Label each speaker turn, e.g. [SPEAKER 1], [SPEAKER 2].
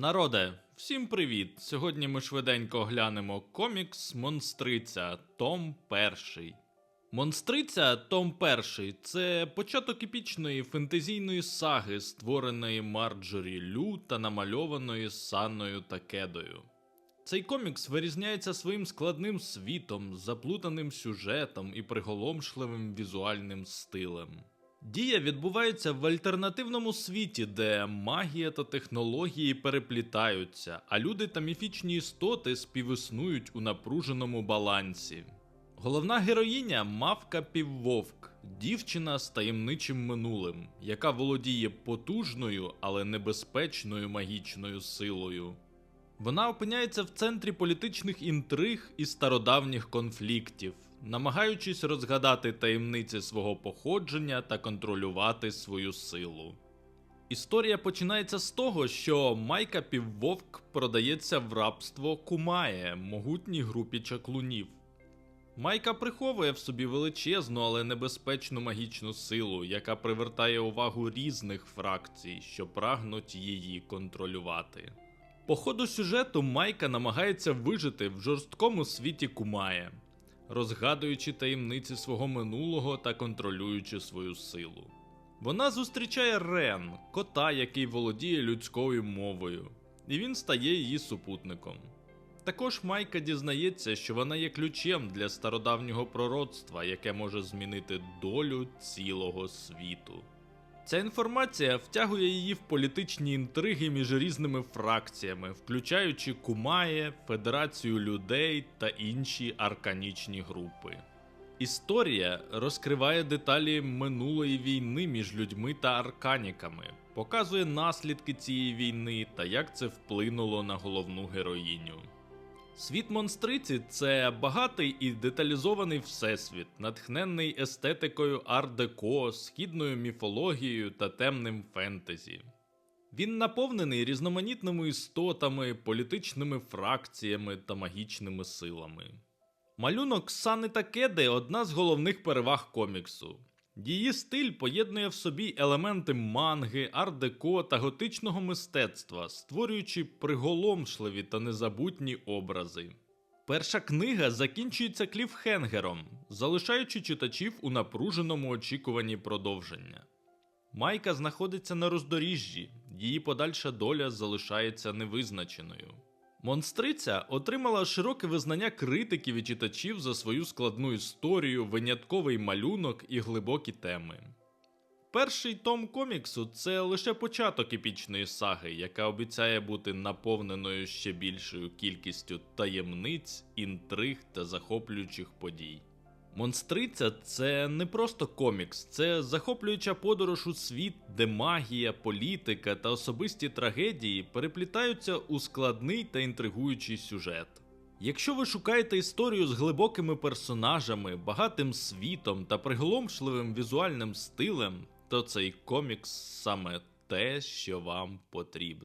[SPEAKER 1] Народе, всім привіт! Сьогодні ми швиденько глянемо комікс Монстриця, Том Перший. Монстриця Том Перший це початок епічної фентезійної саги, створеної Марджорі Лю та намальованої Санною Такедою. Цей комікс вирізняється своїм складним світом, заплутаним сюжетом і приголомшливим візуальним стилем. Дія відбувається в альтернативному світі, де магія та технології переплітаються, а люди та міфічні істоти співіснують у напруженому балансі. Головна героїня мавка піввовк, дівчина з таємничим минулим, яка володіє потужною, але небезпечною магічною силою. Вона опиняється в центрі політичних інтриг і стародавніх конфліктів, намагаючись розгадати таємниці свого походження та контролювати свою силу. Історія починається з того, що Майка Піввовк продається в рабство Кумає, могутній групі чаклунів. Майка приховує в собі величезну, але небезпечну магічну силу, яка привертає увагу різних фракцій, що прагнуть її контролювати. По ходу сюжету Майка намагається вижити в жорсткому світі Кумає, розгадуючи таємниці свого минулого та контролюючи свою силу. Вона зустрічає Рен, кота, який володіє людською мовою, і він стає її супутником. Також Майка дізнається, що вона є ключем для стародавнього пророцтва, яке може змінити долю цілого світу. Ця інформація втягує її в політичні інтриги між різними фракціями, включаючи Кумає, Федерацію людей та інші арканічні групи. Історія розкриває деталі минулої війни між людьми та арканіками, показує наслідки цієї війни та як це вплинуло на головну героїню. Світ монстриці це багатий і деталізований всесвіт, натхненний естетикою арт-деко, східною міфологією та темним фентезі. Він наповнений різноманітними істотами, політичними фракціями та магічними силами. Малюнок Сани Такеди одна з головних переваг коміксу. Її стиль поєднує в собі елементи манги, арт-деко та готичного мистецтва, створюючи приголомшливі та незабутні образи. Перша книга закінчується кліфхенгером, залишаючи читачів у напруженому очікуванні продовження. Майка знаходиться на роздоріжжі, її подальша доля залишається невизначеною. Монстриця отримала широке визнання критиків і читачів за свою складну історію, винятковий малюнок і глибокі теми. Перший том коміксу це лише початок епічної саги, яка обіцяє бути наповненою ще більшою кількістю таємниць, інтриг та захоплюючих подій. Монстриця це не просто комікс, це захоплююча подорож у світ, де магія, політика та особисті трагедії переплітаються у складний та інтригуючий сюжет. Якщо ви шукаєте історію з глибокими персонажами, багатим світом та приголомшливим візуальним стилем, то цей комікс саме те, що вам потрібно.